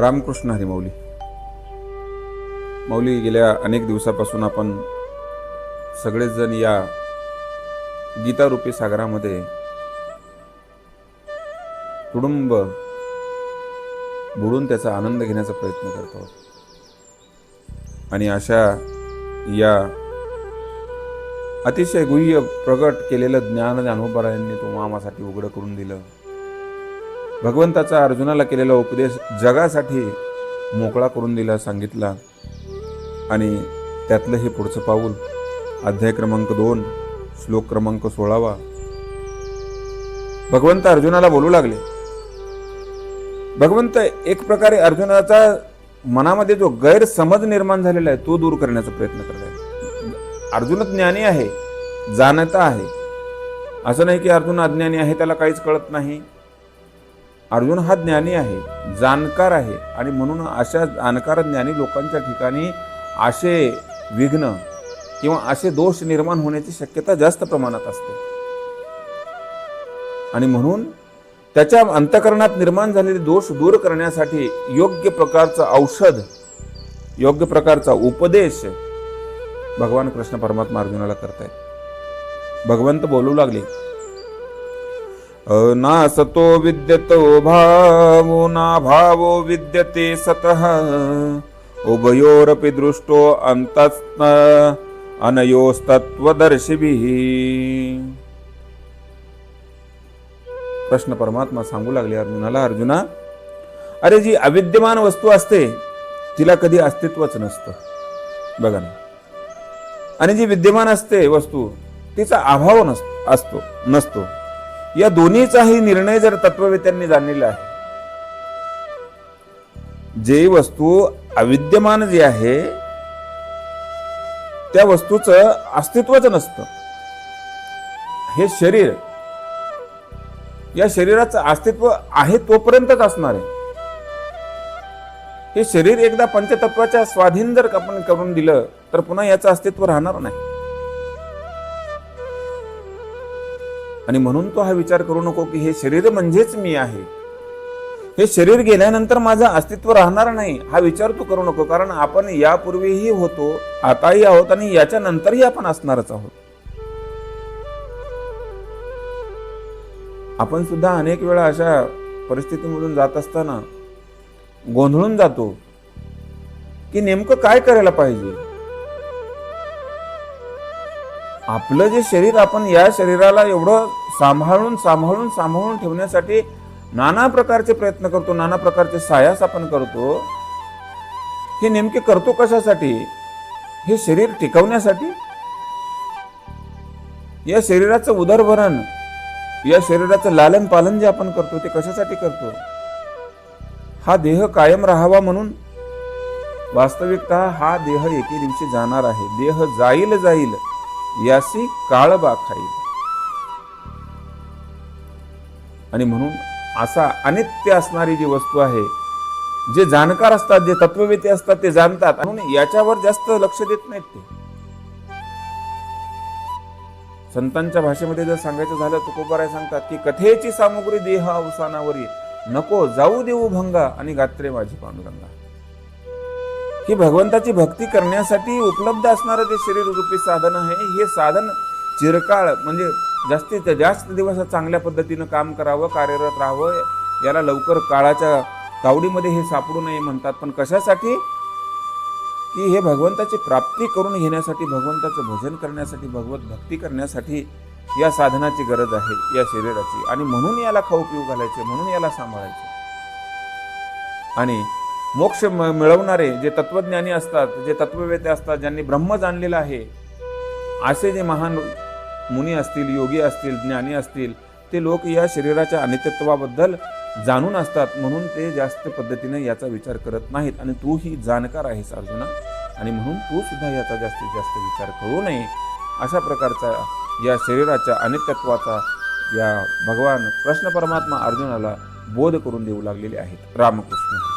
रामकृष्ण हरी मौली. मौली गेल्या अनेक दिवसापासून आपण सगळेजण या गीतारूपी सागरामध्ये कुटुंब बुडून त्याचा आनंद घेण्याचा प्रयत्न करतो आणि अशा या अतिशय गुह्य प्रगट केलेलं ज्ञान ज्ञानोबरायांनी तो मामासाठी उघडं करून दिलं. भगवंताचा अर्जुनाला केलेला उपदेश जगासाठी मोकळा करून दिला सांगितला. आणि त्यातलं हे पुढचं पाऊल अध्याय क्रमांक दोन श्लोक क्रमांक सोळावा. भगवंत अर्जुनाला बोलू लागले. भगवंत एक प्रकारे अर्जुनाचा मनामध्ये जो गैरसमज निर्माण झालेला आहे तो दूर करण्याचा प्रयत्न करत आहे. अर्जुन ज्ञानी आहे जाणता आहे. असं नाही की अर्जुन अज्ञानी आहे त्याला काहीच कळत नाही. अर्जुन हा ज्ञानी आहे जाणकार आहे आणि म्हणून अशा जाणकार ज्ञानी लोकांच्या ठिकाणी असे विघ्न किंवा असे दोष निर्माण होण्याची शक्यता जास्त प्रमाणात असते. आणि म्हणून त्याच्या अंतकरणात निर्माण झालेले दोष दूर करण्यासाठी योग्य प्रकारचं औषध योग्य प्रकारचा उपदेश भगवान कृष्ण परमात्मा अर्जुनाला करतायत. भगवंत बोलू लागले नासतो विद्यतो भावो नाभावो विद्यते सतः। उभयोरपि दृष्टो अंतस्त अनयोस्तत्वदर्शिभिः प्रश्न परमात्मा सांगू लागले अर्जुनाला अर्जुना अरे जी अविद्यमान वस्तू असते तिला कधी अस्तित्वच नसतं. बघा ना. आणि जी विद्यमान असते वस्तू तिचा अभाव नस असतो नसतो. या दोन्हीचाही निर्णय जर तत्ववेत्यांनी जाणलेला आहे. जे वस्तू अविद्यमान जे आहे त्या वस्तूचं अस्तित्वच नसतं. हे शरीर या शरीराचं अस्तित्व आहे तोपर्यंतच असणार आहे. हे शरीर एकदा पंचतत्वाच्या स्वाधीन जर आपण करून दिलं तर पुन्हा याचं अस्तित्व राहणार नाही. आणि म्हणून तो हा विचार करू नको की हे शरीर म्हणजेच मी आहे. हे शरीर गेल्यानंतर माझं अस्तित्व राहणार नाही हा विचार तू करू नको. कारण आपण यापूर्वीही होतो आताही आहोत आणि याच्या नंतरही आपण असणारच आहोत. आपण सुद्धा अनेक वेळा अशा परिस्थितीमधून जात असताना गोंधळून जातो की नेमकं काय करायला पाहिजे? आपलं जे शरीर आपण या शरीराला एवढं सांभाळून सांभाळून सांभाळून ठेवण्यासाठी नाना प्रकारचे प्रयत्न करतो नाना प्रकारचे सायास आपण करतो हे नेमके करतो कशासाठी? हे शरीर टिकवण्यासाठी? या शरीराचं उदरभरण या शरीराचं लालन पालन जे आपण करतो ते कशासाठी करतो? हा देह कायम राहावा म्हणून वास्तविकता हा देह एके दिवशी जाणार आहे. देह जाईल जाईल. यासी काळबा खाईल. आणि म्हणून असा अनित्य असणारी जी वस्तू आहे जे जाणकार असतात जे तत्ववेते असतात ते जाणतात. म्हणून याच्यावर जास्त लक्ष देत नाहीत ते. संतांच्या भाषेमध्ये जर सांगायचं झालं तुकोबाराय सांगतात की कथेची सामुग्री देह अवसानावरी नको जाऊ देऊ भंगा आणि गात्रे माझी पांडुरंगा. ही भगवंताची भक्ती करण्यासाठी उपलब्ध असणारं जे शरीर रूपी साधन आहे हे साधन चिरकाळ म्हणजे जास्तीत जास्त दिवस चांगल्या पद्धतीनं काम करावं कार्यरत राहावं याला लवकर काळाच्या तावडीमध्ये हे सापडू नये म्हणतात. पण कशासाठी? की हे भगवंताची प्राप्ती करून घेण्यासाठी भगवंताचं भजन करण्यासाठी भगवत भक्ती करण्यासाठी या साधनाची गरज आहे या शरीराची. आणि म्हणून याला खाऊ पिऊ घालायचे म्हणून याला सांभाळायचे. आणि मोक्ष म- मिळवणारे जे तत्वज्ञानी असतात जे तत्ववेते असतात ज्यांनी ब्रह्म जाणलेलं आहे असे जे महान मुनी असतील योगी असतील ज्ञानी असतील ते लोक या शरीराच्या अनित्यत्वाबद्दल जाणून असतात म्हणून ते जास्त पद्धतीने याचा विचार करत नाहीत. आणि तू ही जाणकार आहेस अर्जुना. आणि म्हणून तू सुद्धा याचा जास्तीत जास्त विचार करू नये. अशा प्रकारचा या शरीराच्या अनित्यत्वाचा या भगवान कृष्ण परमात्मा अर्जुनाला बोध करून देऊ लागलेले आहेत. रामकृष्ण.